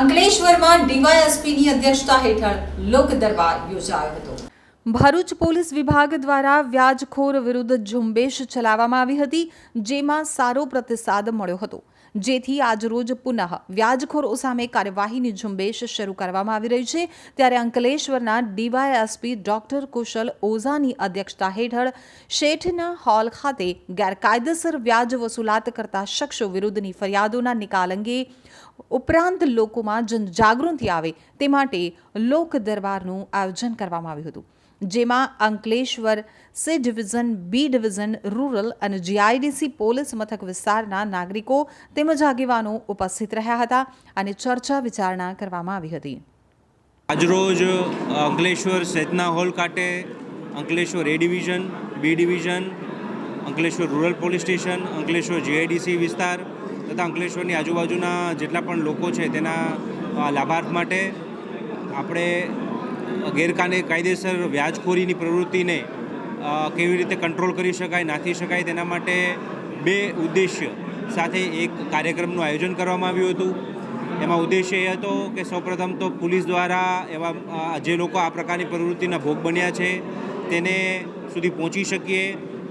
અંકલેશ્વરમાં ડીવાયએસપીની અધ્યક્ષતા હેઠળ લોક દરબાર યોજાયો હતો. ભરૂચ પોલીસ વિભાગ દ્વારા વ્યાજખોર વિરુદ્ધ ઝુંબેશ ચલાવવામાં આવી હતી, જેમાં સારો પ્રતિસાદ મળ્યો હતો. જેથી આજરોજ પુનઃ વ્યાજખોરો સામે કાર્યવાહીની ઝુંબેશ શરૂ કરવામાં આવી રહી છે. ત્યારે અંકલેશ્વરના ડીવાયએસપી ડોક્ટર કુશલ ઓઝાની અધ્યક્ષતા હેઠળ શેઠના હોલ ખાતે ગેરકાયદેસર વ્યાજ વસૂલાત કરતા શખ્સો વિરુદ્ધની ફરિયાદોના નિકાલ અંગે ઉપરાંત લોકોમાં જનજાગૃતિ આવે તે માટે લોક દરબારનું આયોજન કરવામાં આવ્યું હતું. જેમાં Ankleshwar C division, B division, rural અને જીઆઈડીસી પોલીસ મથક વિસ્તારના નાગરિકો તેમજ આગેવાનો ઉપસ્થિત રહ્યા હતા અને ચર્ચા વિચારણા કરવામાં આવી હતી. આજરોજ અંકલેશ્વર સેતના હોલ ખાતે Ankleshwar A division, B division, Ankleshwar rural police station, Ankleshwar GIDC વિસ્તાર તથા અંકલેશ્વરની આજુબાજુના જેટલા પણ લોકો છે તેના લાભાર્થ માટે આપણે ગેરકાયદે કાયદેસર વ્યાજખોરીની પ્રવૃત્તિને કેવી રીતે કંટ્રોલ કરી શકાય નાથી શકાય, તેના માટે બે ઉદ્દેશ્ય સાથે એક કાર્યક્રમનું આયોજન કરવામાં આવ્યું હતું. એમાં ઉદ્દેશ્ય એ હતો કે સૌપ્રથમ તો પોલીસ દ્વારા એવા જે લોકો આ પ્રકારની પ્રવૃત્તિના ભોગ બન્યા છે, તેને સુધી પહોંચી શકીએ,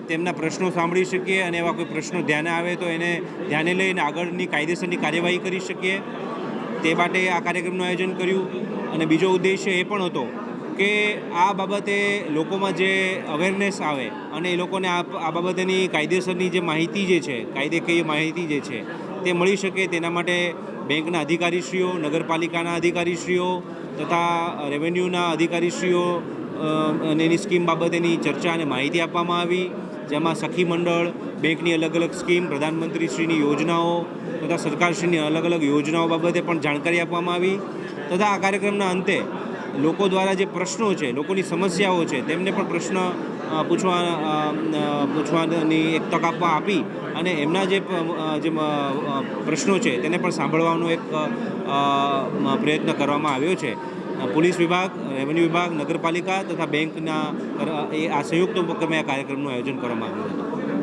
તેમના પ્રશ્નો સાંભળી શકીએ અને એવા કોઈ પ્રશ્નો ધ્યાને આવે તો એને ધ્યાને લઈને આગળની કાયદેસરની કાર્યવાહી કરી શકીએ. તે માટે આ કાર્યક્રમનું આયોજન કર્યું. અને બીજો ઉદ્દેશ્ય એ પણ હતો કે આ બાબતે લોકોમાં જે અવેરનેસ આવે અને એ લોકોને આ બાબતેની કાયદેસરની જે માહિતી જે છે, કાયદેકીય માહિતી જે છે, તે મળી શકે તેના માટે બેંકના અધિકારીશ્રીઓ, નગરપાલિકાના અધિકારીશ્રીઓ તથા રેવન્યુના અધિકારીશ્રીઓ અને એની સ્કીમ બાબતેની ચર્ચા અને માહિતી આપવામાં આવી. જેમાં સખી મંડળ બેંકની અલગ અલગ સ્કીમ, પ્રધાનમંત્રીશ્રીની યોજનાઓ તથા સરકારશ્રીની અલગ અલગ યોજનાઓ બાબતે પણ જાણકારી આપવામાં આવી. તથા આ કાર્યક્રમના અંતે લોકો દ્વારા જે પ્રશ્નો છે, લોકોની સમસ્યાઓ છે, તેમને પણ પ્રશ્ન પૂછવા પૂછવાની એક તક આપવા આપી અને એમના જે જે પ્રશ્નો છે તેને પણ સાંભળવાનો એક પ્રયત્ન કરવામાં આવ્યો છે. પોલીસ વિભાગ, રેવન્યુ વિભાગ, નગરપાલિકા તથા બેંકના એ આ સંયુક્ત ઉપક્રમે આ કાર્યક્રમનું આયોજન કરવામાં આવ્યું હતું.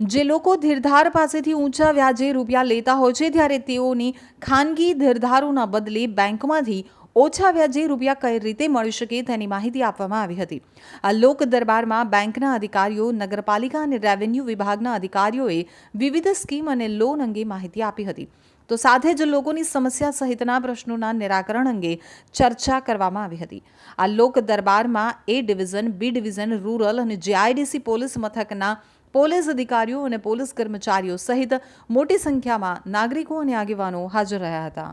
જે લોકો ધીરધાર પાસેથી ઊંચા વ્યાજે રૂપિયા લેતા હોય છે, ત્યારે તેઓની ખાનગી ધીરધારોના બદલે બેંકમાંથી ઓછા વ્યાજે રૂપિયા કઈ રીતે મળી શકે તેની માહિતી આપવામાં આવી હતી. આ લોક દરબારમાં બેંકના અધિકારીઓ, નગરપાલિકા અને રેવન્યુ વિભાગના અધિકારીઓએ વિવિધ સ્કીમ અને લોન અંગે માહિતી આપી હતી. તો સાથે જ લોકોની સમસ્યા સહિતના પ્રશ્નોના નિરાકરણ અંગે ચર્ચા કરવામાં આવી હતી. આ લોક દરબારમાં A division, B division, rural અને જીઆઈડીસી પોલીસ મથકના પોલીસ અધિકારીઓ અને પોલીસ કર્મચારીઓ સહિત મોટી સંખ્યામાં નાગરિકો અને આગેવાનો હાજર રહ્યા હતા.